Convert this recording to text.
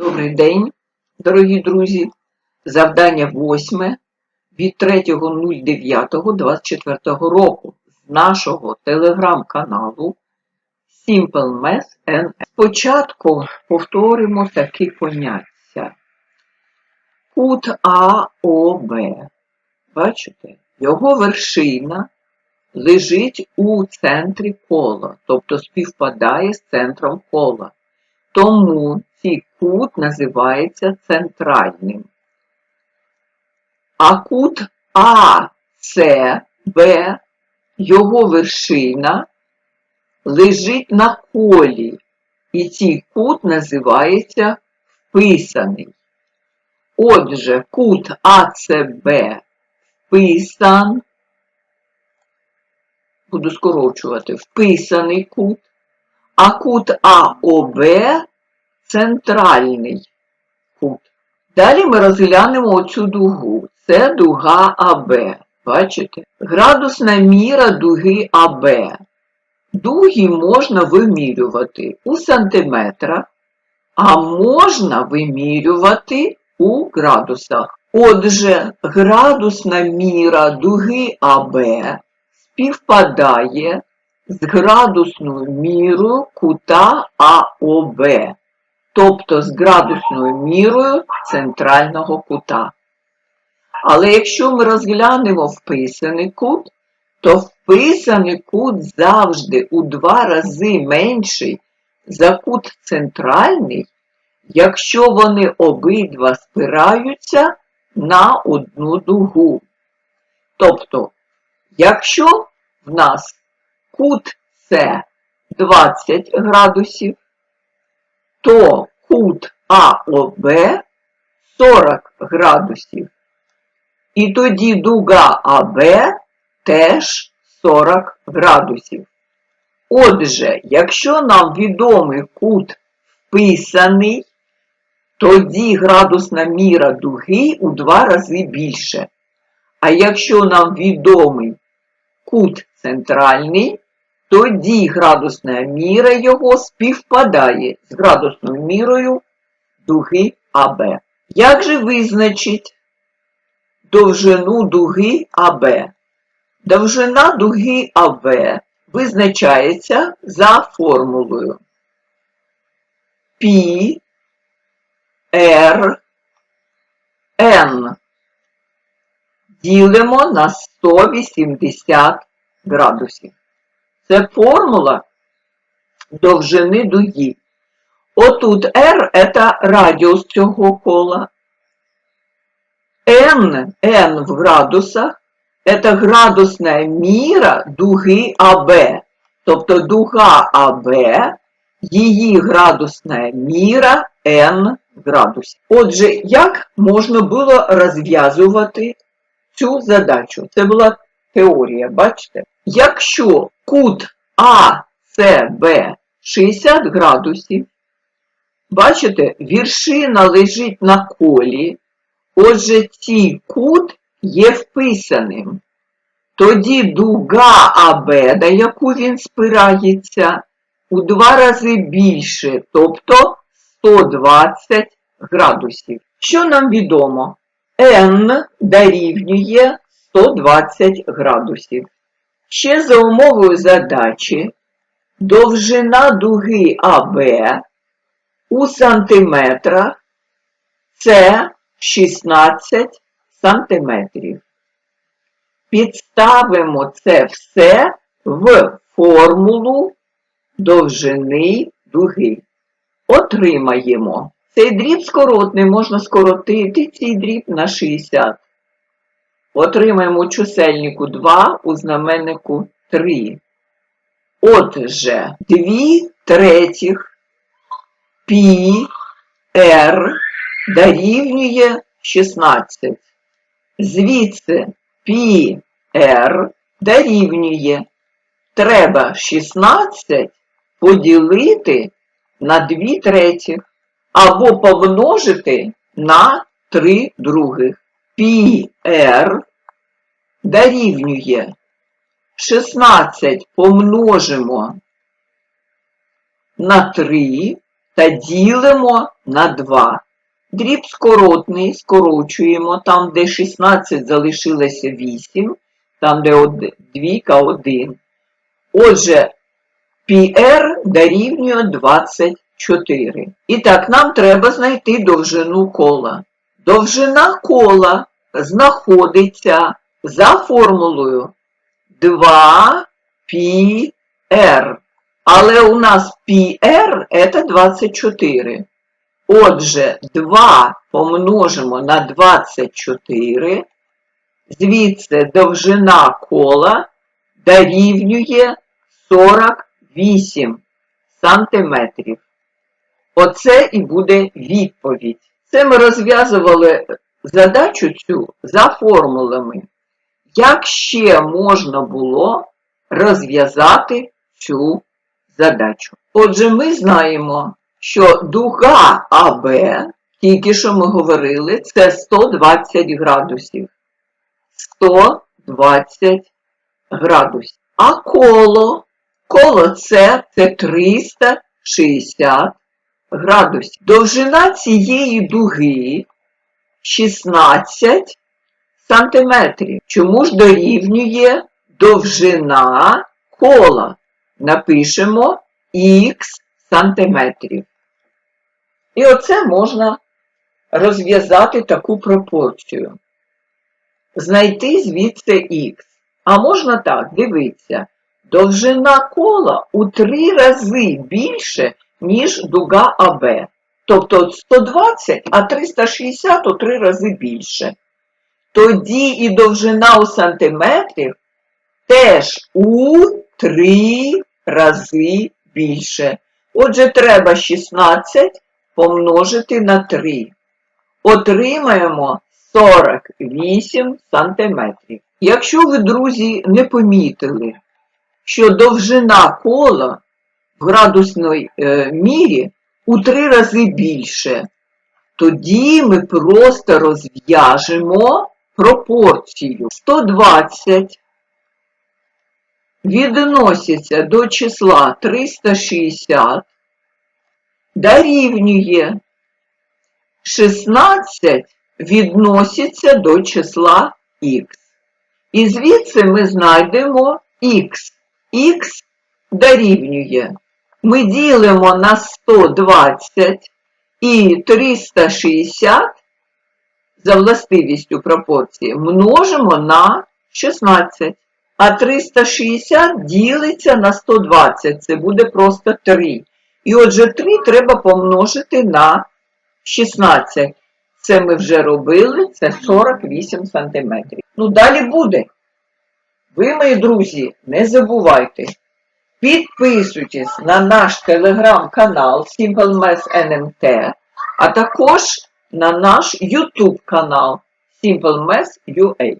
Добрий день, дорогі друзі. Завдання восьме від 3.09.24 року з нашого телеграм-каналу Simple Math NS. Спочатку повторимо такі поняття. Кут АОБ. Бачите? Його вершина лежить у центрі кола, тобто співпадає з центром кола. Тому кут називається центральним. А кут АЦБ, його вершина лежить на колі, і цей кут називається вписаний. Отже, кут АЦБ вписан, буду скорочувати, вписаний кут, а кут АОБ центральний кут. Далі ми розглянемо оцю дугу. Це дуга АБ. Бачите? Градусна міра дуги АБ. Дуги можна вимірювати у сантиметрах, а можна вимірювати у градусах. Отже, градусна міра дуги АБ співпадає з градусною мірою кута АОБ, тобто з градусною мірою центрального кута. Але якщо ми розглянемо вписаний кут, то вписаний кут завжди у два рази менший за кут центральний, якщо вони обидва спираються на одну дугу. Тобто, якщо в нас кут С 20 градусів, то кут АОБ 40 градусів. І тоді дуга АБ теж 40 градусів. Отже, якщо нам відомий кут вписаний, тоді градусна міра дуги у два рази більше. А якщо нам відомий кут центральний, тоді градусна міра його співпадає з градусною мірою дуги АБ. Як же визначить довжину дуги АБ? Довжина дуги АБ визначається за формулою R N. Ділимо на 180 градусів. Це формула довжини дуги. Отут R це радіус цього кола. N, N в градусах це градусна міра дуги АБ. Тобто дуга АБ, її градусна міра N градусів. Отже, як можна було розв'язувати цю задачу? Це була теорія, бачите? Якщо кут АЦБ 60 градусів, бачите, віршина лежить на колі, отже, цей кут є вписаним. Тоді дуга АБ, на яку він спирається, у два рази більше, тобто 120 градусів. Що нам відомо? N дорівнює 120 градусів. Ще за умовою задачі довжина дуги АБ у сантиметрах це 16 сантиметрів. Підставимо це все в формулу довжини дуги. Отримаємо. Цей дріб скоротний можна скоротити цей дріб на 60. Отримаємо чисельнику 2, у знаменнику 3. Отже, 2 третіх пі r дорівнює 16. Звідси пі r дорівнює. Треба 16 поділити на 2 третіх або помножити на 3 других. Πr дорівнює 16 помножимо на 3 та ділимо на 2. Дріб скоротний скорочуємо, там, де 16 залишилося 8, там, де од- двійка 1. Отже, πr дорівнює 24. І так, нам треба знайти довжину кола. Довжина кола знаходиться за формулою 2πr. Але у нас πr це 24. Отже, 2 помножимо на 24, звідси довжина кола дорівнює 48 сантиметрів. Оце і буде відповідь. Це ми розв'язували задачу цю за формулами. Як ще можна було розв'язати цю задачу? Отже, ми знаємо, що дуга АБ, тільки що ми говорили, це 120 градусів. 120 градусів. А коло, коло С це 360 градусів. Довжина цієї дуги 16 сантиметрів. Чому ж дорівнює довжина кола? Напишемо х сантиметрів. І оце можна розв'язати таку пропорцію. Знайти звідси х. А можна так, дивіться, довжина кола у три рази більше, ніж дуга АБ. Тобто от 120, а 360 у три рази більше. Тоді і довжина у сантиметрів теж у три рази більше. Отже, треба 16 помножити на 3. Отримаємо 48 сантиметрів. Якщо ви, друзі, не помітили, що довжина кола в градусній е, мірі у три рази більше, тоді ми просто розв'яжемо пропорцію. 120 відноситься до числа 360, дорівнює 16 відноситься до числа х. І звідси ми знайдемо х. х дорівнює. Ми ділимо на 120 і 360 за властивістю пропорції множимо на 16. А 360 ділиться на 120, це буде просто 3. І отже, 3 треба помножити на 16. Це ми вже робили, це 48 см. Ну, далі буде. Ви, мої друзі, не забувайте. Підписуйтесь на наш телеграм-канал Simple Math NMT, а також на наш YouTube канал Simple Math UA.